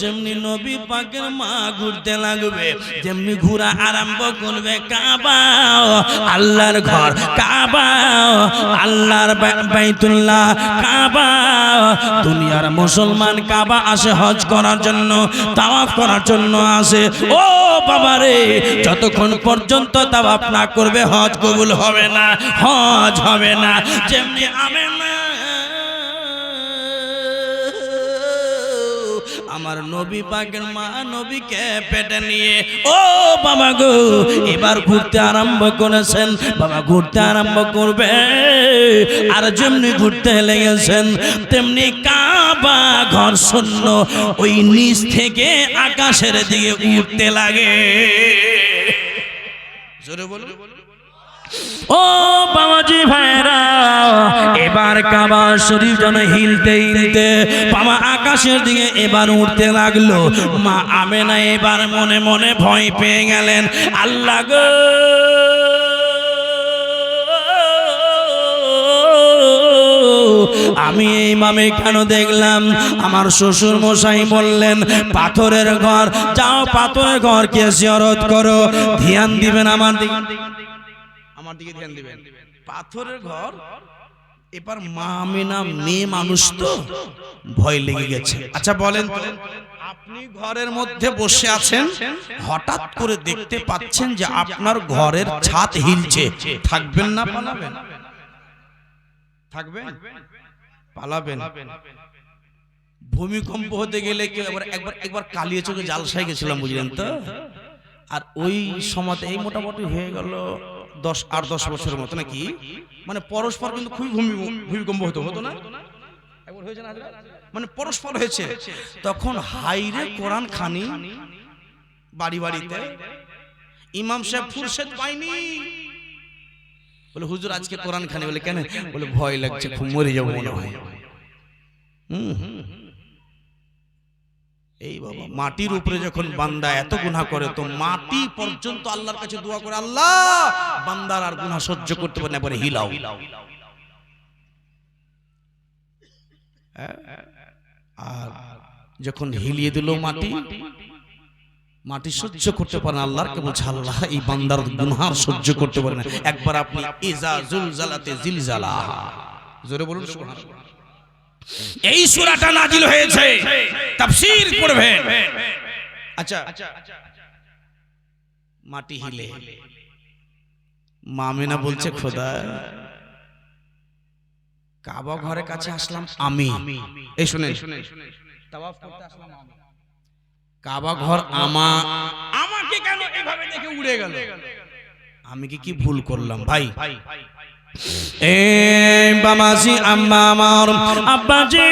যেমনি নবী পাকের মা ঘুরতে লাগবে, যেমনি ঘোরা আরম্ভ করবে কাবা, আল্লাহর ঘর, কাবা, আল্লাহর বাইতুল্লাহ, কাবা, দুনিয়ার মুসলমান কাবা আসে হজ করার জন্য, তাওয়াফ করার জন্য আসে। ও বাবা রে, যতক্ষণ পর্যন্ত তাওয়াফ না করবে, হজ কবুল হবে না, হজ হবে না। যেমনি আমেন নবী পাকের মা নবীকে পেটে নিয়ে, ও বাবা গো, এবার ঘুরতে আরম্ভ করেছেন। বাবা ঘুরতে আরম্ভ করবে, আর যেমনি ঘুরতে লেগেছেন, তেমনি কাবা ঘর শূন্য ওই নিচ থেকে আকাশের দিকে উঠতে লাগে। জোরে বলুন। ও বাবাজি ভাইরা এবার কাবা শরীফ যেন হিলতে হিলতে বাবা আকাশের দিকে এবার উঠতে লাগল। মা আমেনা এবার মনে মনে ভয় পেয়ে গেলেন, আল্লাহ গো! আমি এই মামে কেন দেখলাম? আমার শ্বশুর মশাই বললেন, পাথরের ঘর, যাও পাথরের ঘরকে জিয়ারত করো, ধ্যান দিবেন আমার দিকে। আমার দিকে ধ্যান দিবেন। পাথরের ঘর এবার মা আমিনা মেয়ে মানুষ তো ভয় লেগে গেছে। আচ্ছা বলেন তো, আপনি ঘরের মধ্যে বসে আছেন হঠাৎ করে দেখতে পাচ্ছেন যে আপনার ঘরের ছাদ হিলছে। থাকবেন না পালাবেন? থাকবেন? পালাবেন। ভূমিকম্প হতে গেলে কি একবার একবার একবার কালিয়ে চোখে জালসায় গেছিলাম বুঝলেন তো? আর ওই সময়তে এই মোটামুটি হয়ে গেল। দশ আট দশ বছরের মতো নাকি? মানে পরস্পর কিন্তু খুবই ভূমি ভূমিকম্প হতো হতো না? মানে পরস্পর হয়েছে। তখন হাইরে কোরআন খানি বাড়ি বাড়িতে ইমাম সাহেব ফুরসেদ পাইনি বলে হুজুর আজকে কোরআন খানি। বলে কেন? বলে ভয় লাগছে খুব মরে যাব মনে হয়। হুম। এই বাবা মাটির উপরে যখন বান্দা এত গুনাহ করে তো মাটি পর্যন্ত আল্লাহর কাছে দোয়া করে আল্লাহ বান্দার আর গুনাহ সহ্য করতে পারে না পরে হিলাও। আর যখন হিলিয়ে দিল মাটি মাটি সহ্য করতে পারে না আল্লাহর কে বলছে আল্লাহ এই বান্দার গুনহার সহ্য করতে পারে না। একবার আপনি ইজা জুলজালাতে জিলজালা জোরে বলুন সুবহানাল্লাহ। এই সূরাটা নাজিল হয়েছে। তাফসীর করবেন আচ্ছা মাটি হিলে। মামিনা বলছে, খোদা, কাবা ঘরের কাছে আসলাম আমি। এই শুনে তাওয়াফ করতে আসলাম আমি। কাবা ঘর আমা, আমাকে কেন এভাবে দেখে উড়ে গেল? আমি কি কি ভুল করলাম? ভাই এ বামাজি আম্মা আমার। আব্বাজি।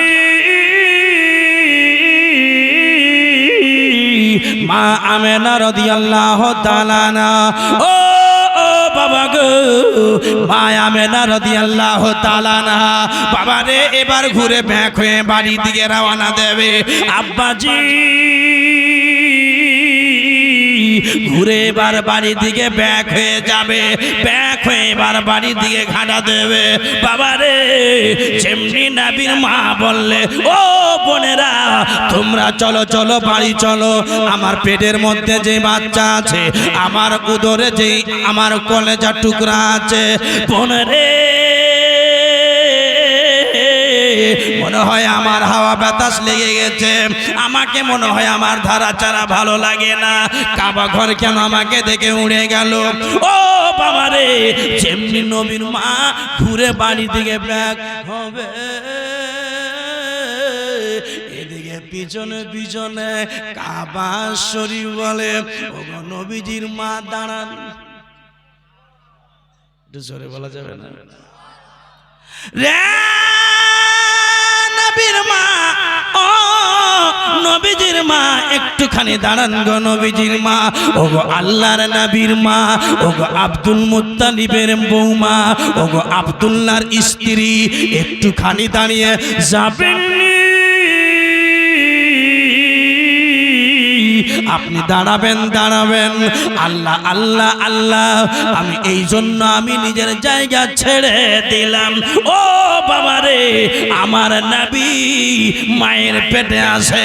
মা আমেনা রাদিয়াল্লাহু তাআলা না ও বাবা গো। মা আমেনা রাদিয়াল্লাহু তাআলা না বাবা রে এবার ঘুরে ব্যাক হয়ে বাড়ি দিকে রওনা দেবে। আব্বাজি। ঘুরে এবার বাড়ির দিকে ব্যাক হয়ে যাবে। ব্যাক হয়ে এবার বাড়ি দিয়ে ঘাটা দেবে। বাবা রে যেমনি নাবির মা বললে, ও বোনেরা, তোমরা চলো চলো, বাড়ি চলো। আমার পেটের মধ্যে যে বাচ্চা আছে, আমার উদরে যে আমার কলেজা টুকরা আছে। বোনেরে মনে হয় আমার হাওয়া বাতাস লেগে গেছে। আমাকে মনে হয় আমার ধারা চারা ভালো লাগে না। কাবা ঘর কেন আমাকে দেখে উড়ে গেল? ও বাবা রে, যেমনি নবীর মা ঘুরে বাড়ি দিকে ব্যাগ হবে। এদিকে পিছনে পিছনে কাবা শরীফ বলে নবীজির মা, দাঁড়ান। একটু জোরে বলা যাবে না? রে নবীর মা, ও নবীজির মা, একটুখানি দাঁড়ান গো নবীজির মা ও গো আল্লাহর নবীর মা ও গো আব্দুল মুত্তালিবের বৌমা ও গো আব্দুল্লাহর স্ত্রী, একটুখানি দাঁড়িয়ে যাবেন আপনি দাঁড়াবেন দাঁড়াবেন। আল্লাহ আল্লাহ আল্লাহ, আমি এই জন্য আমি নিজের জায়গা ছেড়ে দিলাম। ও বাবা রে, আমার নবী মায়ের পেটে আছে,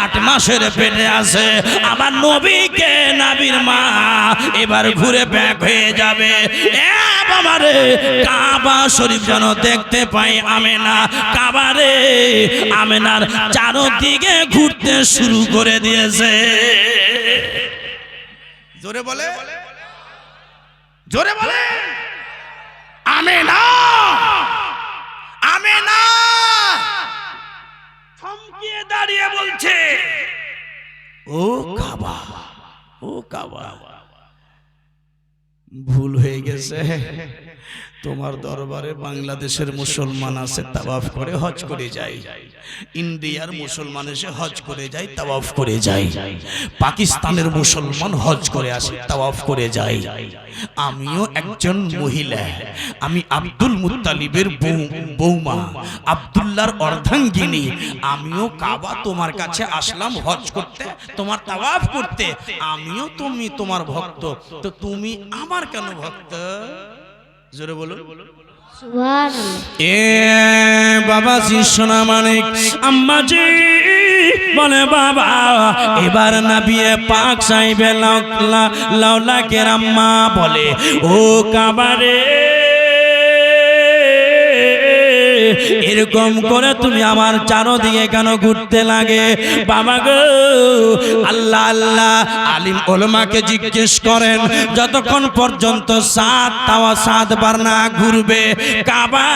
আট মাসের পেটে আছে। আমার নবীকে নাবির মা এবার ঘুরে ব্যাক হয়ে যাবে। এ বাবা রে, কাবা শরীফ যেন দেখতে পাই আমেনা। কাবা রে, আমেনার চারদিকে ঘুরতে শুরু করে দিয়েছে। জোরে বলে। জোরে বলে। আমেনা আমেনা থমকিয়ে দাঁড়িয়ে বলছে, ও কাবা ও কাবা, ভুল হয়ে গেছে। তোমার দরবারে বাংলাদেশের মুসলমান আছে, তাওয়াফ করে হজ করে যায়। ইন্ডিয়ার মুসলমান এসে হজ করে যায়, তাওয়াফ করে যায়। পাকিস্তানের মুসলমান হজ করে আসে, তাওয়াফ করে যায়। আমিও একজন মহিলা, আমি আব্দুল মুত্তালিবের বউ- বৌমা আব্দুল্লাহর অর্ধাঙ্গিনী। আমিও কাবা তোমার কাছে আসলাম হজ করতে, তোমার তাওয়াফ করতে। আমিও তুমি তোমার ভক্ত, তো তুমি আমার কেন ভক্ত? জোরে বলো এ বাবা সোনা মানিক আম্মাজি বলে বাবা এবার না বিয়ে পাক সাইবে লাউলা কেরাম্মা বলে ও কাবারে এরকম করে তুমি আমার চারোদিকে কেন ঘুরতে লাগে? বাবা গো আল্লাহ আল্লাহ আলিম ওলমাকে জিজ্ঞেস করেন যতক্ষণ পর্যন্ত সাত তাওয়া সাতবার না ঘুরবে কাবা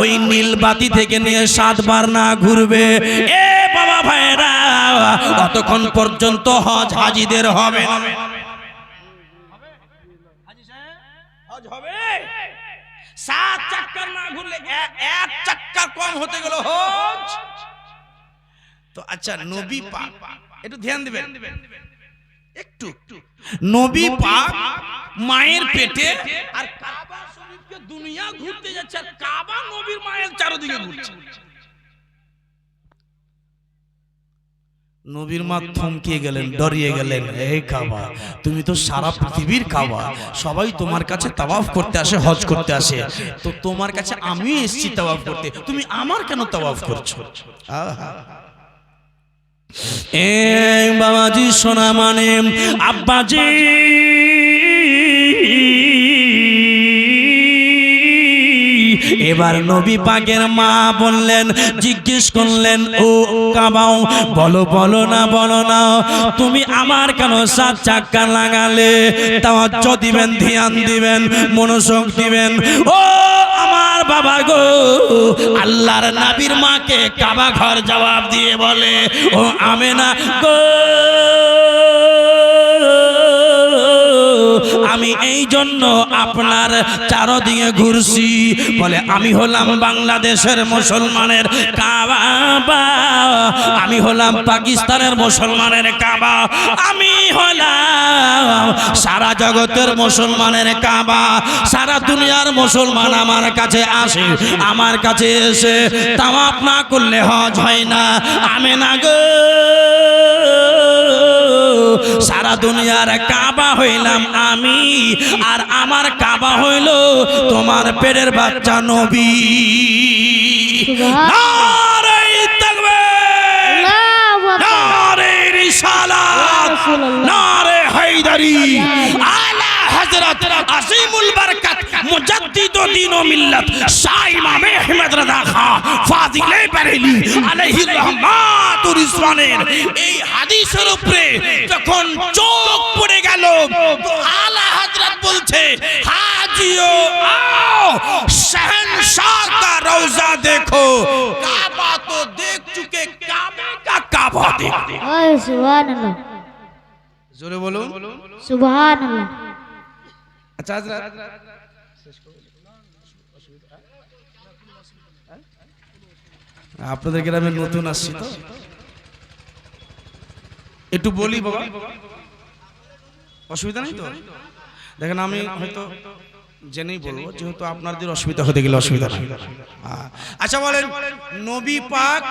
ওই নীল বাতি থেকে নিয়ে সাতবার না ঘুরবে এ বাবা ভাইরা অতক্ষণ পর্যন্ত হজ হাজিদের হবে। হজ হবে? সাত চাক্কার না ঘুরলে এক চাক্কা কম হতে গেল হজ। তো আচ্ছা নবী পাক একটু ধ্যান দিবেন। একটু। নবী পাক মায়ের পেটে আর কাবা শরীফকে দুনিয়া ঘুরতে যাচ্ছে আর কাবা নবীর মায়ের চারদিকে ঘুরছে। নবীর মা থমকিয়ে গেলেন ডরিয়ে গেলেন এই কাবা তুমি তো সারা পৃথিবীর কাবা সবাই তোমার কাছে তাওয়াফ করতে আসে হজ করতে আসে। তো তোমার কাছে আমি এসেছি তাওয়াফ করতে। তুমি আমার কেন তাওয়াফ করছ? আহা এ বাবাজি সোনা মানে আব্বাজি এবার নবী পাকের মা বললেন, জিজ্ঞেস করলেন, ও কাবাও, বলো বলো না বলো না, তুমি আমার কেন সাত চাক্কা লাগালে? তাওয়াজ্জ দিবেন, ধ্যান দিবেন, মনোযোগ দিবেন। ও আমার বাবা গো, আল্লাহর নাবির মাকে কাবা ঘর জবাব দিয়ে বলে, ও আমেনা গো আমি এই জন্য আপনার চারদিকে ঘুরছি। বলে, আমি হলাম বাংলাদেশের মুসলমানের কাবা। আমি হলাম পাকিস্তানের মুসলমানের কাবা। আমি হলাম সারা জগতের মুসলমানের কাবা। সারা দুনিয়ার মুসলমান আমার কাছে আসে, আমার কাছে এসে তাওয়াফ না করলে হজ হয় না। আমি না গো। সারা দুনিয়ার কাবা হইলাম আমি আর আমার কাবা হইল তোমার পেটের বাচ্চা নবী। নারে তাকবীর আল্লাহু আকবার নারে রিসালাত নারে হায়দারি আলা হযরত আজিমুল বারকাত মুজাদ্দিদ দিন ও মিল্লাত শাহ ইমাম আহমদ রাজা খান ফাজিলে বারেলি আলাইহি রহমাতুর এই হাদিসের উপরে যখন চোখ পড়ে গেল তো আলা হযরত বলছে হাজিও আও শহনশাহ কা রওজা দেখো। কাবা তো দেখ চুকে কা কাবা সুবহানাল্লাহ। জোরে সুবহানাল্লাহ। আচ্ছা আপনাদের গ্রামে নতুন আসছি তো? একটু বলি বাবা। অসুবিধা নেই তো? দেখেন আমি হয়তো জেনেই বলব যেহেতু আপনাদের অসুবিধা হতে গেলে অসুবিধা নেই আচ্ছা বলেন নবী পাক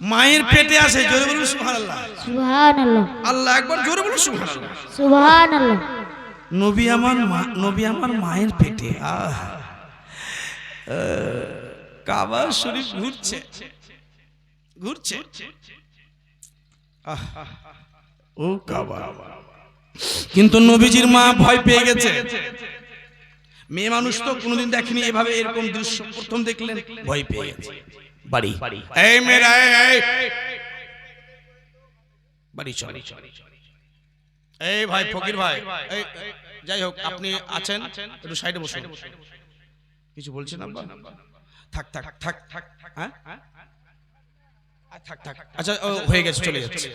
মায়ের পেটে আছে জোরে বলুন সুবহানাল্লাহ। সুবহান আল্লাহ আল্লাহ একবার জোরে বলুন সুবহানাল্লাহ। সুবহান আল্লাহ নবী আমার মা নবী আমার মায়ের পেটে। আহ। কাবা শরীফ ঘুরছে। ঘুরছে। আহ, ও কাবা। কিন্তু নবীজির মা ভয় পেয়ে গেছে। মেয়ে মানুষ তো কোনোদিন দেখেনি এভাবে এরকম দৃশ্য প্রথম দেখলেন ভয় পেয়ে গেছে। বাড়ি। এই মেয়েরা। বাড়ি চল। এই ভাই ফকির ভাই এই, যাই হোক আপনি আছেন? একটু সাইডে বসুন। কিছু বলছেন আব্বা? থাক থাক থাক থাক। হ্যাঁ? থাক থাক আচ্ছা ও, হয়ে গেছে চলে যাচ্ছে।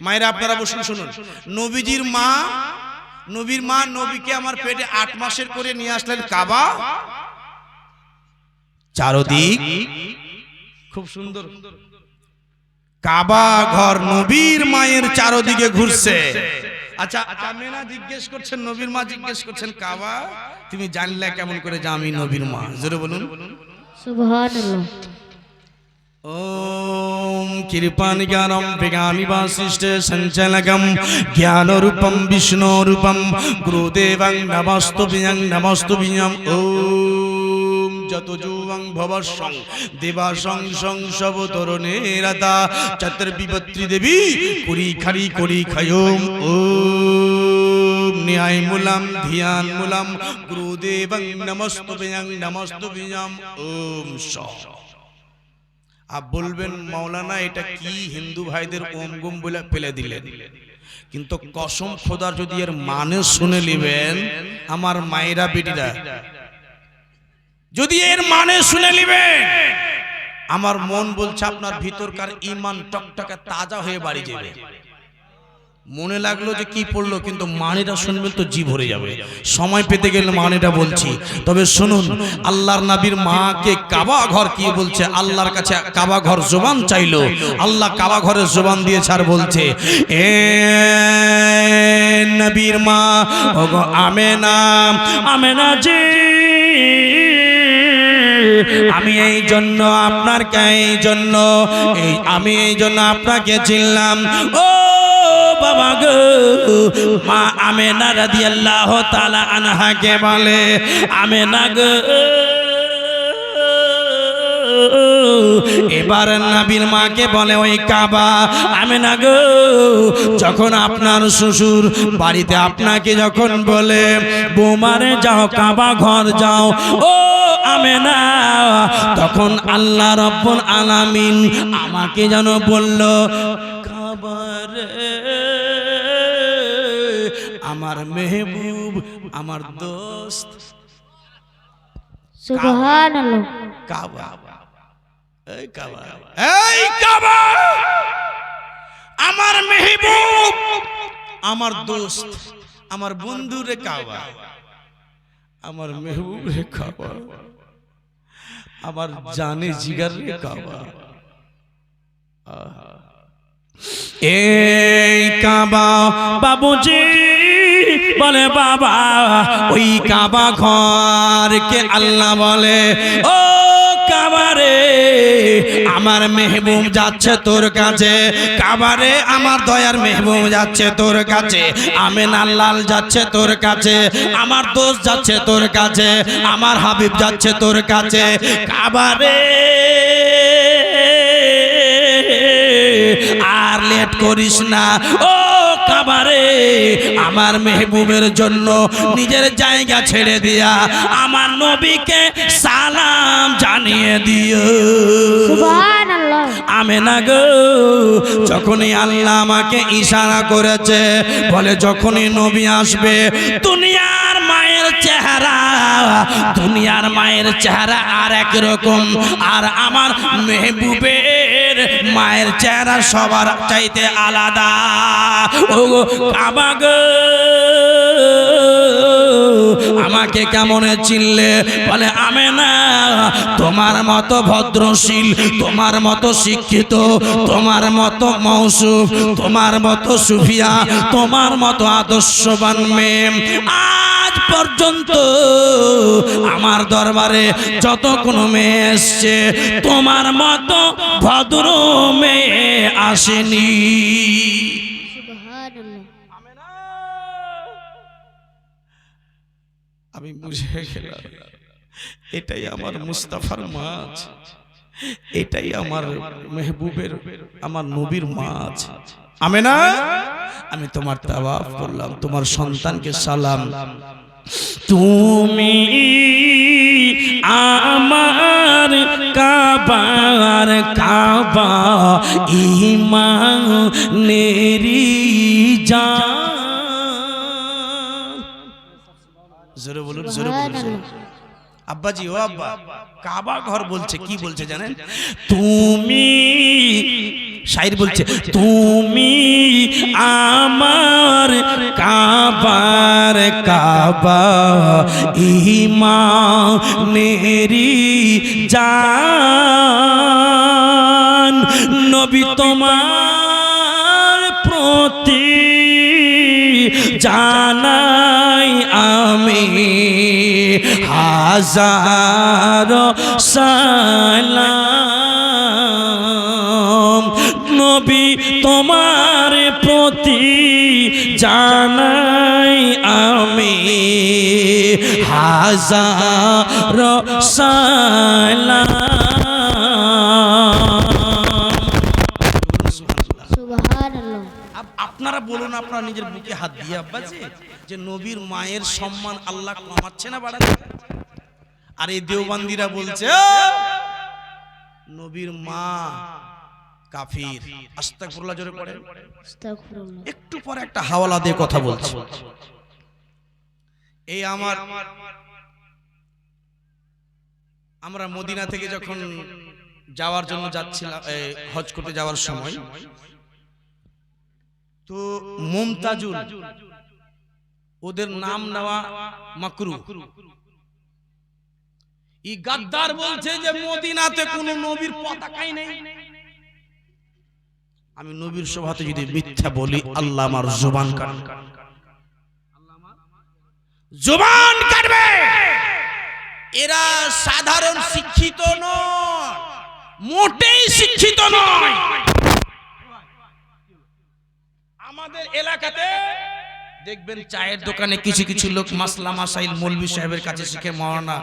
মায়েরা আপনারা বসুন শুনুন। নবীজির মা নবীর মা নবীকে আমার পেটে আট মাসের করে নিয়ে আসলেন কাবা? চারদিক খুব সুন্দর। কাবা ঘর নবীর মায়ের চারদিকে ঘুরছে। আচ্ছা আমেনা জিজ্ঞেস করছেন নবীর মা জিজ্ঞেস করছেন কাবা তুমি জানলে কেমন করে যে আমি নবীর মা? জোরে বলুন। সুবহানাল্লাহ। ॐ कृपानिज्ञानं विगामिवासिष्ठे सञ्चालकं এবং ভবসং দেবাসং সংসব তরণেরাতা। চতুর্বিপত্রী দেবী, করি খারি, করি খায়ম ও ওম স আর বলবেন, মাওলানা, এটা কি হিন্দু ভাইদের ওম গুম বলে ফেলে দিলেন? কিন্তু কসম খোদার যদি এর মানে শুনে নেবেন, আমার মায়েরা বেটিরা যদি এর মানে শুনে নিবেন। আমার মন বলছে আপনার ভিতরকার ইমান টকটকে তাজা হয়ে বাড়ি যাবে। মনে লাগল যে কি পড়ল, কিন্তু মানেটা শুনবেন তো জি ভরে যাবে। সময় পেতে গেলে মানেটা বলছি। তবে শুনুন, আল্লাহর নবীর মাকে কাবা ঘর কি বলছে? আল্লাহর কাছে কাবা ঘর জোবান চাইলো। আল্লাহ কাবা ঘরের জোবান দিয়ে আর বলছে, এ নবীর মা, ওগো আমেনা আমেনা জি আমি এই জন্য আপনার এই জন্য, এই আমি এই জন্য আপনাকে চিনলাম। ও বাবা গো, মা আমেনা রাদিয়াল্লাহু তাআলা আনহাকে বলে, আমেনা গো। এবার নবীর মাকে বলে ওই কাবা আমি না গো যখন আপনার শ্বশুর বাড়িতে আপনাকে যখন বলে বোমারে যাও কাবা ঘর যাও ও আমে না তখন আল্লাহ রব্বুল আলামিন আমাকে যেন বলল কাবারে আমার মেহবুব আমার দোস্ত। কাবা। এই কাবা এই কাবা আমার মেহবুব, আমার দোস্ত, আমার বন্ধু রে কাবা আমার মেহবুব রে কাবা আমার জানে জিগার রে কাবা আহা। এই কাবা বাবুজি বলে, বাবা, ওই কাবা ঘরকে আল্লাহ বলে, ও কাবারে আমার মেহবুব যাচ্ছে তোর কাছে কাবারে আমার দয়ার মেহবুব যাচ্ছে তোর কাছে, আমেন আল্লাল যাচ্ছে তোর কাছে, আমার দোষ যাচ্ছে তোর কাছে, আমার হাবিব যাচ্ছে তোর কাছে কাবারে লেট করিস না। ও কাবারে আমার মেহবুবের জন্য নিজের জায়গা ছেড়ে দিয়া আমার নবীকে সালাম জানিয়ে দিও। আমি না গো যখনই আল্লাহ আমাকে ইশারা করেছে বলে যখনই নবী আসবে দুনিয়ার মায়ের চেহারা দুনিয়ার মায়ের চেহারা আর এক রকম। আর আমার মেহবুবের মায়ের চেহারা সবার চাইতে আলাদা। ও আমাকে কেমন চিনলে? বলে আমি না তোমার মতো ভদ্রশীল, তোমার মতো শিক্ষিত, তোমার মতো মৌসুফ তোমার মতো সুফিয়া, তোমার মতো আদর্শবান মেয়ে, আজ পর্যন্ত আমার দরবারে যত কোনো মেয়ে এসছে, তোমার মতো ভদ্র মেয়ে আসেনি। আমি বুঝে গেলাম। এটাই আমার মুস্তাফার মাছ। এটাই আমার মেহবুবের আমার নবীর মাছ। আমি না আমি তোমার তাওয়াফ করলাম তোমার সন্তানকে সালাম। তুমি আমার কাবার কাবা ইমানেরি জান। জোরে বলুন জোরে বলুন আব্বাজি ও আব্বা কাবা ঘর বলছে কি বলছে জানেন? তুমি শাইর বলছে তুমি আমার কাবার কাবা ইমানেরি জান। নবী তোমার প্রতি জানাই হাজার সালাম। নবী তোমার প্রতি জানাই আমি। হাজার আপনারা বলুন, আপনারা নিজের বুকে হাত দিয়ে আব্বাজি যে নবীর মায়ের সম্মান আল্লাহ কমাচ্ছে না বাড়াচ্ছে? আর এই দেওবান্দিরা বলছে নবীর মা কাফির। আস্তাগফিরুল্লাহ জোরে পড়ে আস্তাগফিরুল্লাহ। একটু পরে একটা হাওয়ালা দিয়ে কথা বলছি। এই আমার আমরা মদিনা থেকে যখন যাওয়ার জন্য যাচ্ছিলাম হজ করতে যাওয়ার সময় তো মুমতাজুল ওদের নাম নেওয়া মাকরু। ই গাদ্দার বলছে যে মদিনাতে কোনো নবীর পতাকাই নেই। আমি নবীর সভাতে যদি মিথ্যা বলি, আল্লাহ আমার জুবান জুবান কাটবে! এরা সাধারণ শিক্ষিত নয়, মোটেই শিক্ষিত নয়। আমাদের এলাকাতে দেখবেন চায়ের দোকানে কিছু কিছু লোক মাসলা মাসাইল মৌলভী সাহেবের কাছে শিখে মহানা।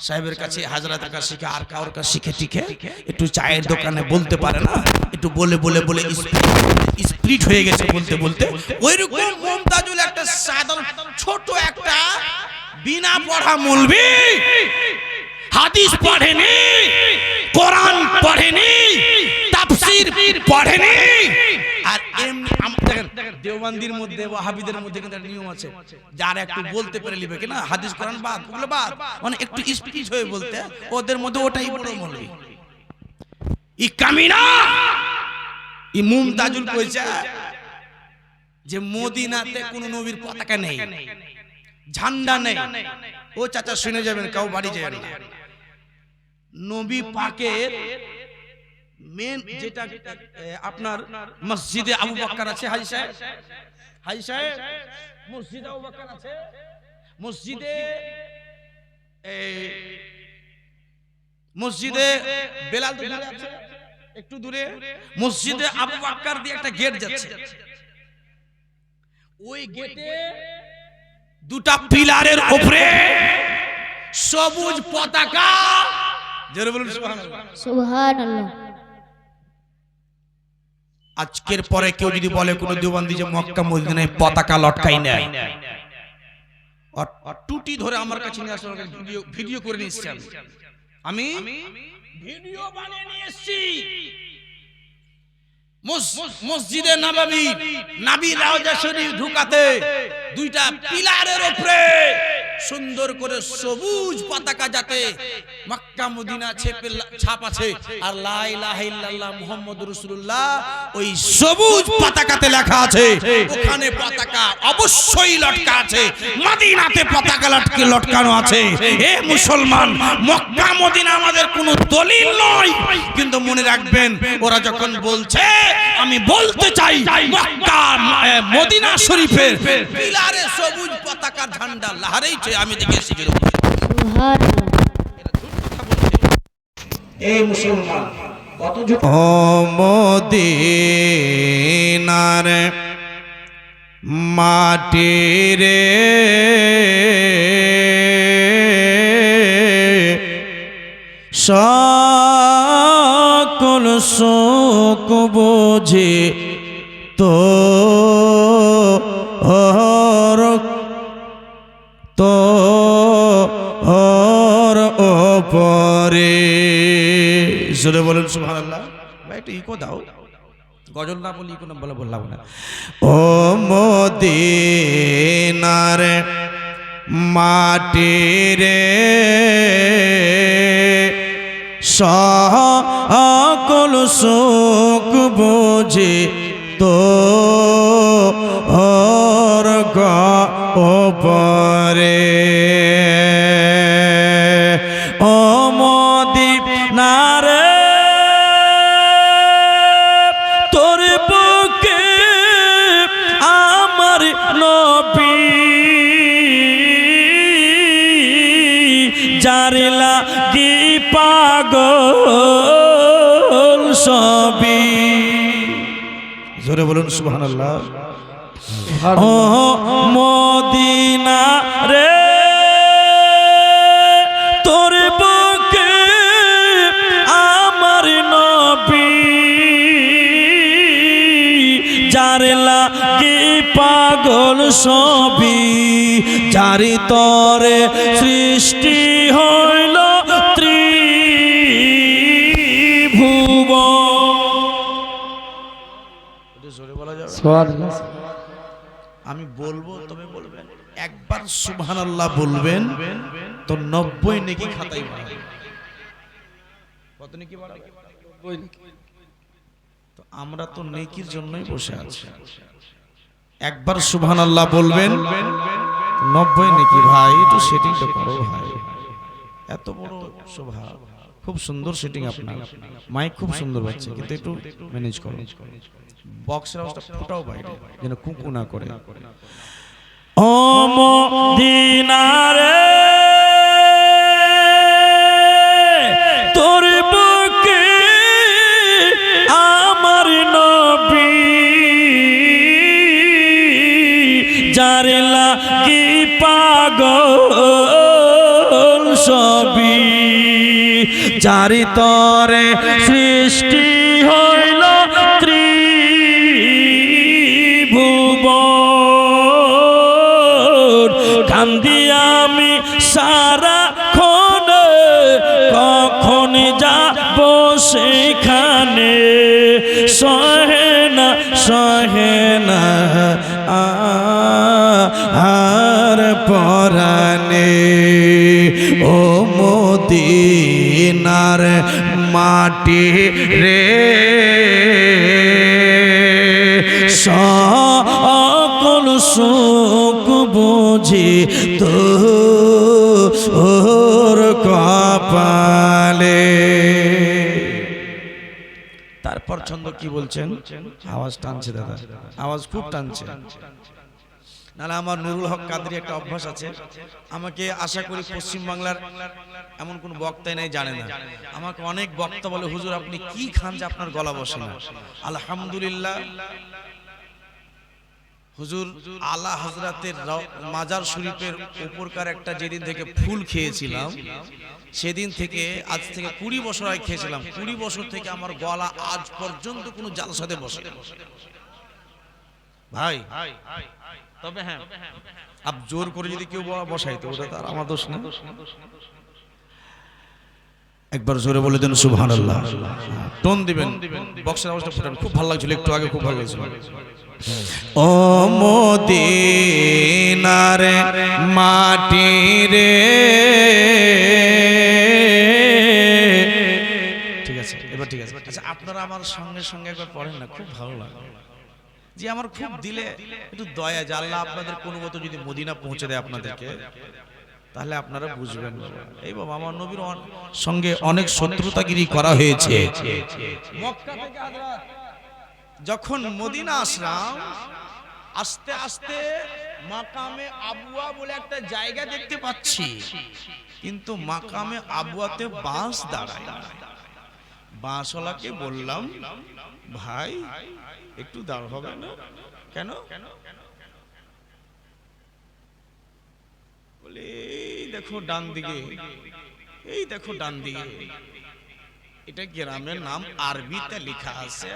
সাহেবের কাছে হাজরাতের কাছে শিখে আর কারোর কাছে শিখে টিখে একটু চায়ের দোকানে বলতে পারে না একটু বলে বলে বলে স্প্লিট হয়ে গেছে বলতে বলতে ওইরকম মমতাজুল একটা সাধারণ ছোট একটা বিনা পড়া মৌলভী হাদিস পড়েনি কোরআন পড়েনি তাফসীর পড়েনি দেখেন, দেওবন্দির মধ্যে, ওয়াহাবিদের মধ্যে কিন্তু একটা নিয়ম আছে। যারা একটু বলতে পেরে লিবে কিনা হাদিস, কোরআন বাদ, ওগুলো বাদ। মানে একটু স্পিচ হয়ে বলতে, ওদের মধ্যে ওটাই বড় মৌলবী। ই কামিনা! ই মুমতাজুল কইছে যে মদিনাতে কোনো নবীর পতাকা নেই, ঝান্ডা নেই। ও চাচা শুনে যাবেন, কাউ বাড়ি যাবেন নবী পাকের মেন যেটা আপনার মসজিদে আবু বক্কর আছে হাজি সাহেব। হাজি সাহেব মসজিদে আবু বক্কর আছে। মসজিদে মসজিদে বেলাল দূরে আছে। একটু দূরে। মসজিদে আবু বক্কর দিয়ে একটা গেট যাচ্ছে। ওই গেটে দুটা পিলারের উপরে সবুজ পতাকা। জোরে বলুন সুবহানাল্লাহ। সুবহানাল্লাহ। আজকের পরে কেউ যদি বলে কোন দেওবন্দি যে মক্কা মদিনায় পতাকা লটকাই নেয়। টুটি ধরে আমার কাছে নিয়ে আসলে ভিডিও করে নিয়ে আমি। ভিডিও বানিয়ে নিয়ে এসছি। মস- মসজিদে নববী নাবি রাওজা শরীফ ঢুকাতে দুইটা পিলারের উপরে সুন্দর করে সবুজ পতাকা যাতে মক্কা, মদিনা ছেপে ছাপ আছে। আর লা ইলাহা ইল্লাল্লাহ মুহাম্মাদুর রাসূলুল্লাহ, ওই সবুজ পতাকাতে লেখা আছে। ওখানে পতাকা অবশ্যই লটকা আছে। মদিনাতে পতাকা লটকে লটকানো আছে। এ মুসলমান, মক্কা, মদিনা আমাদের কোনো দলিল নয়। কিন্তু মনে রাখবেন, ওরা যখন বলছে, আমি বলতে চাই, মক্কা মদিনা শরীফের পিলারে সবুজ পতাকা ঝান্ডা লাহারেইছে আমি দেখে এসেছি সুবহানাল্লাহ এই মুসলমান ও মদিনার মাটি রে সকল শোক বোঝে তো জোরে বলুন, সুবহানাল্লাহ। ভাই, একটু ইকো দাও। গজল না বলি ইকো না বলে বললাম না। ও মদিনার মাটি রে সকল সুখ বোঝে তো ওর ওপরে বলুন সুবহানাল্লাহ। ও মদিনা রে তোর বুকে আমার নবী যারলা কি পাগল সবই যারি তরে সৃষ্টি হইল আমি বলব, তবে বলবেন, একবার সুবহান আল্লাহ বলবেন, তো নব্বই নেকি খাতাই কত তো আমরা তো নেকির জন্যই বসে আছি। একবার সুবহান আল্লাহ বলবেন, নব্বই নেকি ভাই, একটু সেটিংটা করো ভাই। এত বড় শোভা। খুব সুন্দর সেটিং আপনার। মাইক খুব সুন্দর বাজছে, কিন্তু একটু ম্যানেজ করো। বক্সের আওয়াজটা ফোটাও বাইরে যেন কুকু না করে। ও মদিনারে তোর বুকে আমার নবী পাগল সবই তরে সৃষ্টি সারা ক্ষণে কখন যাব সেখানে? সহে না সহে না আর পরানে ও মদিনার মাটি রে। সকল সুখ বুঝি তো ছন্দ কি বলছেন? আওয়াজ টানছে দাদা আওয়াজ খুব টানছে। নাহলে আমার নুরুল হক কাদরি একটা অভ্যাস আছে। আমাকে আশা করি পশ্চিম বাংলার এমন কোন বক্তাই নাই জানে না। আমাকে অনেক বক্তা বলে হুজুর আপনি কি খান যে আপনার গলা বসে না? আলহামদুলিল্লাহ। হুজুর আলা হজরতের মাজার শরীফের উপরকার একটা যেদিন থেকে ফুল খেয়েছিলাম। সেদিন থেকে আজ থেকে কুড়ি বছর আগে খেয়েছিলাম। কুড়ি বছর থেকে আমার গলা আজ পর্যন্ত কোনো জালসাতে বসে ভাই তবে হ্যাঁ। আপ জোর করে যদি কেউ বসাই তো ওটা তো আর আমার দোষ না। একবার জোরে বলে দেন সুবহান আল্লাহ টোন দিবেন বক্সের আওয়াজটা ফুটান। খুব ভালো লাগছিল একটু আগে খুব ভালো লাগছিল। ও মদিনার মাটি রে আপনারা আমার সঙ্গে সঙ্গে একবার পড়েন না, খুব ভালো লাগে। যে আমার খুব দিলে একটু দয়া যে আপনাদের কোনো মতো যদি মদিনা পৌঁছে দেয় আপনাদেরকে, তাহলে আপনারা বুঝবেন। এই বাবা, আমার নবীর সঙ্গে অনেক শত্রুতাগিরি করা হয়েছে। যখন মদিনা আসলাম, আস্তে আস্তে মাকামে আবুয়া বলে একটা জায়গা দেখতে পাচ্ছি। কিন্তু মাকামে আবুয়াতে বাঁশ দাঁড়ায় না। বাঁশওয়ালাকে বললাম, ভাই, একটু দাঁড় হবে না? কেন? বলে, এই দেখো ডান দিকে, এই দেখো ডান দিকে। এটা গ্রামের নাম আরবিতে লেখা আছে।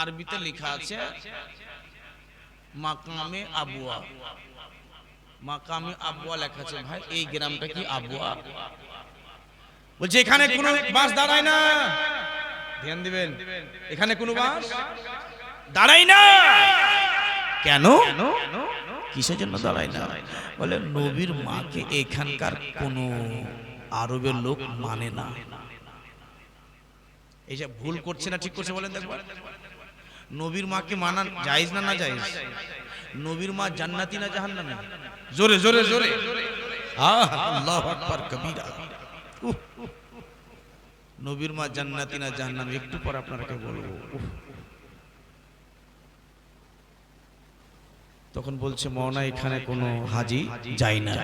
আরবিতে লেখা আছে, মাকামে আবুয়া। মাকামে আবুয়া লেখা আছে ভাই, এই গ্রামটা কি আবুয়া বলছে, এখানে কোনো বাস দাঁড়ায় না। ধ্যান দিবেন, এখানে কোনো বাস দাঁড়ায় না। কেন? কিসের জন্য দাঁড়ায় না? বলে, নবীর মাকে এখানকার কোন আরবের লোক মানে না। এই যে ভুল করছে না ঠিক করছে বলেন দেখবার নবীর মাকে মানা জায়েজ না না জায়েজ? নবীর মা জান্নাতি না জাহান্নামী? জোরে জোরে জোরে আকবার কবীরা। নবীর মা জান্নাতি না জাহান্নামী একটু পর আপনাকে বলব। তখন বলছে মৌনা এখানে কোনো হাজি যাই না।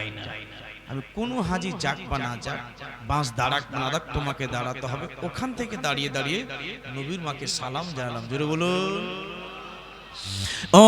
আমি কোনো হাজি যাক বা না যাক বাঁশ দাঁড়াক না দাঁড়াক তোমাকে দাঁড়াতে হবে। ওখান থেকে দাঁড়িয়ে দাঁড়িয়ে নবীর মাকে সালাম জানালাম। জোরে বলুন। ও